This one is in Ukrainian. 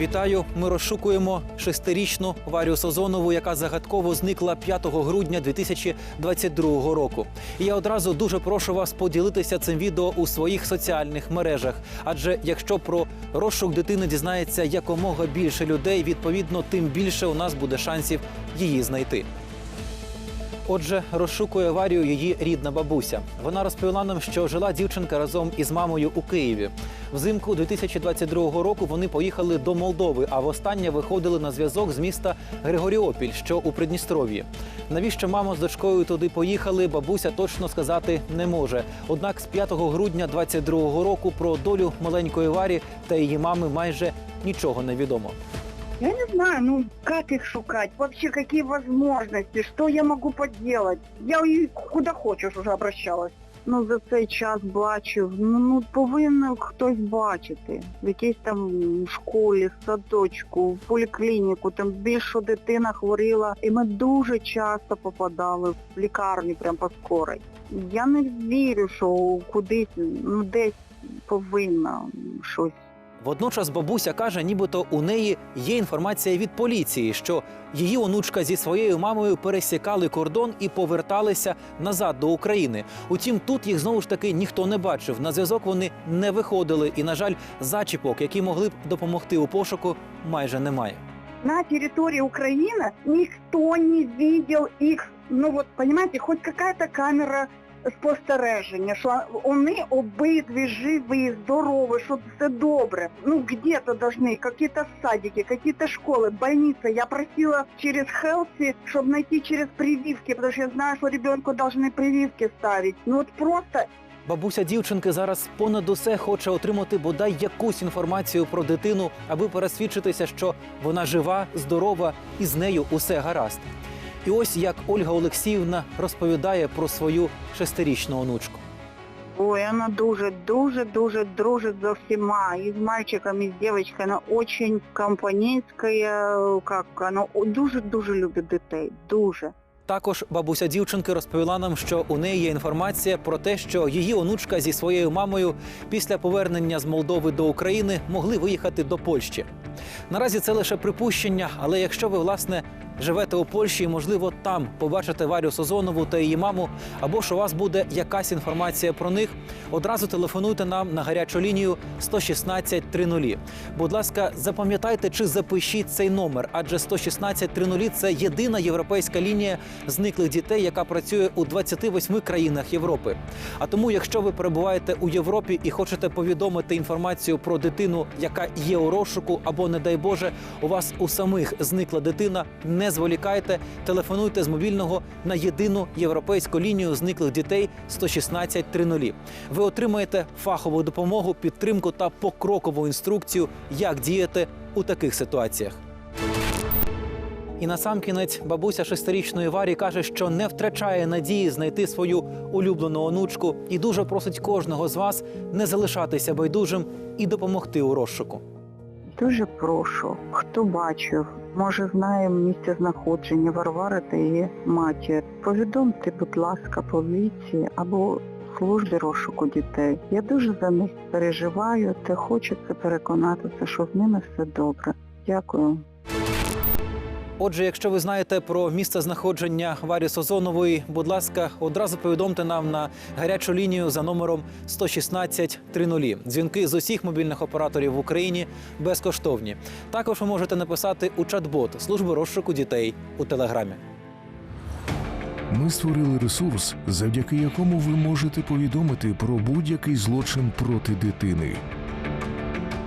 Вітаю! Ми розшукуємо шестирічну Варю Созонову, яка загадково зникла 5 грудня 2022 року. І я одразу дуже прошу вас поділитися цим відео у своїх соціальних мережах. Адже якщо про розшук дитини дізнається якомога більше людей, відповідно, тим більше у нас буде шансів її знайти. Отже, розшукує Варію її рідна бабуся. Вона розповіла нам, що жила дівчинка разом із мамою у Києві. Взимку 2022 року вони поїхали до Молдови, а востаннє виходили на зв'язок з міста Григоріопіль, що у Придністров'ї. Навіщо мама з дочкою туди поїхали, бабуся точно сказати не може. Однак з 5 грудня 2022 року про долю маленької Варі та її мами майже нічого не відомо. Я не знаю, ну как их шукать, вообще какие возможности, что я могу поделать. Я и куда хочешь уже обращалась. Ну за цей час бачив, ну, ну повинен хтось бачити. В якійсь там школі, садочку, в поліклініку, там більше дитина хворіла. І ми дуже часто попадали в лікарню прям по скорой. Я не вірю, що кудись, ну десь повинна щось. Водночас бабуся каже, нібито у неї є інформація від поліції, що її онучка зі своєю мамою пересікали кордон і поверталися назад до України. Утім, тут їх знову ж таки ніхто не бачив. На зв'язок вони не виходили, і, на жаль, зачіпок, які могли б допомогти у пошуку, майже немає. на территории Украины никто не видел их, ну вот, понимаете, хоть какая-то камера спостереження, що вони обидві живі, здорові, що все добре. Ну, где-то должны, какие-то садики, какие-то школы, больницы. Я просила через Хелси, чтобы найти через прививки, потому что я знаю, что ребенку должны прививки ставить. Ну вот просто Бабуся дівчинки зараз понад усе хоче отримати бодай якусь інформацію про дитину, аби пересвідчитися, що вона жива, здорова і з нею усе гаразд. І ось як Ольга Олексіївна розповідає про свою шестирічну онучку. Ой, она дуже, дуже, дуже дружит за всіма. И с мальчиком, и с девочкой. Она очень компанейская, как она дуже-дуже любить дітей. Дуже. Також бабуся дівчинки розповіла нам, що у неї є інформація про те, що її онучка зі своєю мамою після повернення з Молдови до України могли виїхати до Польщі. Наразі це лише припущення, але якщо ви власне живете у Польщі і, можливо, там побачите Варю Созонову та її маму, або ж у вас буде якась інформація про них, одразу телефонуйте нам на гарячу лінію 116 30. Будь ласка, запам'ятайте чи запишіть цей номер, адже 116 30 – це єдина європейська лінія зниклих дітей, яка працює у 28 країнах Європи. А тому, якщо ви перебуваєте у Європі і хочете повідомити інформацію про дитину, яка є у розшуку, або, не дай Боже, у вас у самих зникла дитина, не зволікайте, телефонуйте з мобільного на єдину європейську лінію зниклих дітей 116 30. Ви отримаєте фахову допомогу, підтримку та покрокову інструкцію, як діяти у таких ситуаціях. І насамкінець бабуся шестирічної Варі каже, що не втрачає надії знайти свою улюблену онучку і дуже просить кожного з вас не залишатися байдужим і допомогти у розшуку. Дуже прошу, хто бачив, може знає місце знаходження Варвари та її матір. Повідомте, будь ласка, поліції або службі розшуку дітей. Я дуже за них переживаю та хочеться переконатися, що з ними все добре. Дякую. Отже, якщо ви знаєте про місце знаходження Варі Созонової, будь ласка, одразу повідомте нам на гарячу лінію за номером 116 30. Дзвінки з усіх мобільних операторів в Україні безкоштовні. Також ви можете написати у чат-бот служби розшуку дітей у телеграмі. Ми створили ресурс, завдяки якому ви можете повідомити про будь-який злочин проти дитини.